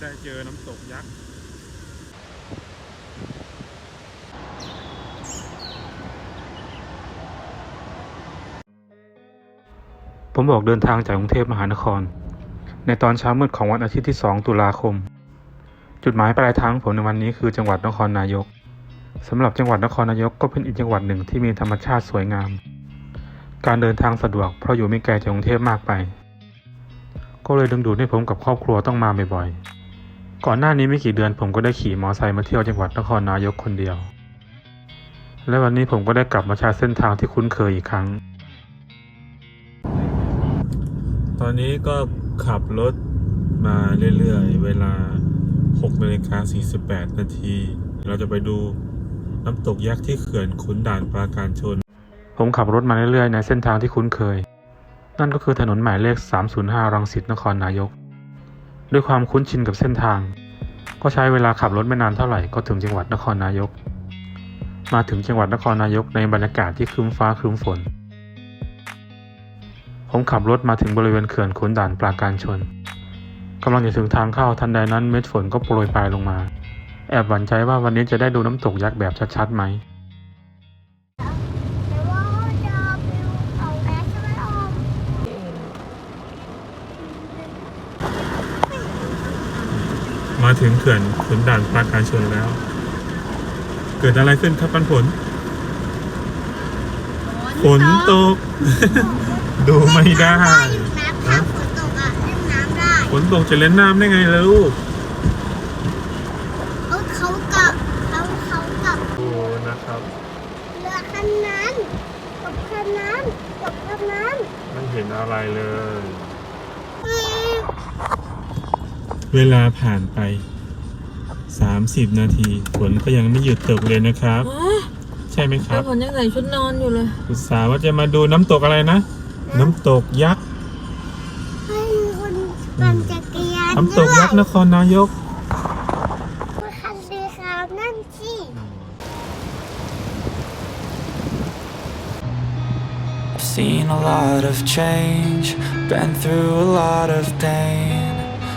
ได้เจอน้ำตกยักษ์ผมบอกเดินทางจากกรุงเทพมหานคร ในตอนเช้ามืดของวันอาทิตย์ที่ 2 ตุลาคม จุดหมายปลายทางของผมในวันนี้คือจังหวัดนครนายกสำหรับจังหวัดนครนายกก็เป็นอีกจังหวัดหนึ่งที่มีธรรมชาติสวยงาม การเดินทางสะดวกเพราะอยู่ไม่ไกลจากกรุงเทพมากไป ก็เลยดึงดูดให้ผมกับครอบครัวต้องมาบ่อยๆ ก่อนหน้านี้ไม่กี่เดือนผมก็ได้ขี่มอเตอร์ไซค์มาเที่ยวจังหวัดนครนายกคนเดียว และวันนี้ผมก็ได้กลับมาใช้เส้นทางที่คุ้นเคยอีกครั้ง ตอนนี้ก็ขับรถมาเรื่อยๆ เวลา6นาฬิกา48 นาที เราจะไปดูน้ำตกยักษ์ที่เขื่อนขุนด่านปราการชน ผมขับรถมาเรื่อยๆ ในเส้นทางที่คุ้นเคย นั่นก็คือถนนหมายเลข 305 รังสิตนครนายก ด้วยความคุ้นชินกับเส้นทาง ก็ใช้เวลาขับรถไม่นานเท่าไหร่ก็ถึงจังหวัดนครนายก มาถึงจังหวัดนครนายกในบรรยากาศที่ครึ้มฟ้าครึ้มฝน ผมขับรถมาถึงบริเวณเขื่อนขุนด่านปราการชนกำลังจะถึงทางเข้าทันใดนั้นเม็ดฝนก็โปรยปลายลงมา แอบหวั่นใจว่าวันนี้จะได้ดูน้ำตกยักษ์แบบชัดๆไหม มาถึงเขื่อนขุนด่านปราการชนแล้ว เกิดอะไรขึ้นครับปันผล ฝนตก ดูไม่ได้ได้อยู่นะถ้าฝนตกอะเล่นน้ำได้ฝนตกจะเล่นน้ำได้ไงล่ะลูกเขาเขากับเขาเขากับโอ้นะครับเรือคันนั้นกับคันนั้นกับคันนั้นไม่เห็นอะไรเลย อืม เวลาผ่านไป 30 นาทีฝนก็ยังไม่หยุดตกเลยนะครับ ใช่ไหมคแล้รัวบผลยังใส่ชุดนอนอยู่เลยอุตส่าห์ว่าจะมาดูน้ำตกอะไรนะ น้ำตกยักษ์ให้คนปั่นจักรยานน้ำตกยักษ์นครนายกด้วยคันสีขาวนั่นสิ I've seen a lot of change, been through a lot of pain.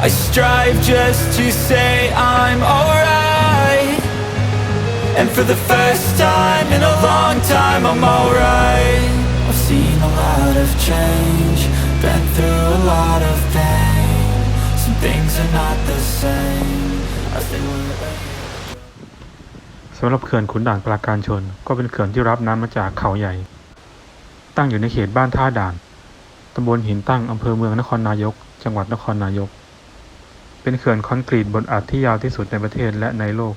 I strive just to say I'm alright. And for the first time in a long time, I'm alright. I've seen a lot of change, been through a lot of pain. Some things are not the same as they were. สำหรับเขื่อนขุนด่านปราการชน ก็เป็นเขื่อนที่รับน้ำมาจากเขาใหญ่ ตั้งอยู่ในเขตบ้านท่าด่านตำบลหินตั้งอำเภอเมืองนครนายก จังหวัดนครนายก เป็นเขื่อนคอนกรีตบนอัดที่ยาวที่สุดในประเทศและในโลก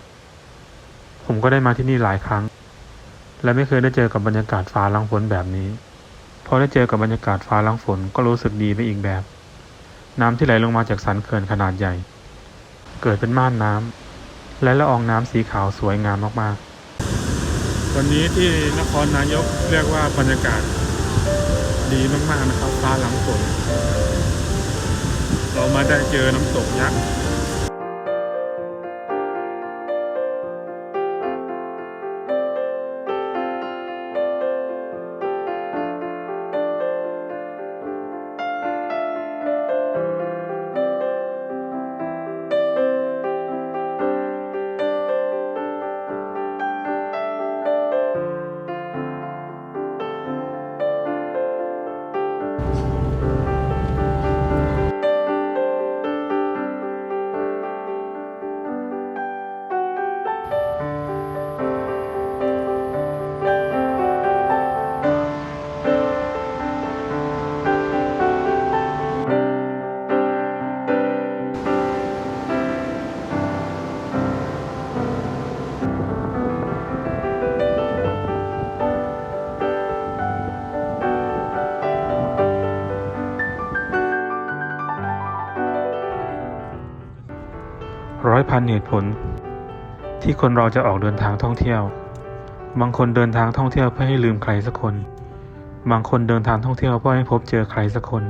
ผมก็ได้มาที่นี่หลายครั้ง และไม่เคยได้เจอกับบรรยากาศฟ้าหลังฝนแบบนี้ พอได้เจอกับบรรยากาศฟ้าหลังฝนก็รู้สึกดีไปอีกแบบ น้ำที่ไหลลงมาจากสันเขื่อนขนาดใหญ่ เกิดเป็นม่านน้ำและละอองน้ำสีขาวสวยงามมากๆ วันนี้ที่นครนายกเรียกว่าบรรยากาศดีมากๆนะครับฟ้าหลังฝน เรามาได้เจอน้ำตกยักษ์ ร้อยพันเหตุผล ที่คนเราจะออกเดินทางท่องเที่ยว บางคนเดินทางท่องเที่ยวเพื่อให้ลืมใครสักคน บางคนเดินทางท่องเที่ยวเพื่อให้พบเจอใครสักคน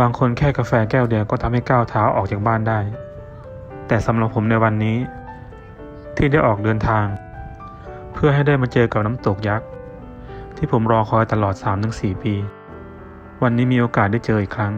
บางคนแค่กาแฟแก้วเดียวก็ทำให้ก้าวเท้าออกจากบ้านได้ แต่สำหรับผมในวันนี้ ที่ได้ออกเดินทาง เพื่อให้ได้มาเจอกับน้ำตกยักษ์ที่ผมรอคอยตลอด 3-4 ปี วันนี้มีโอกาสได้เจออีกครั้ง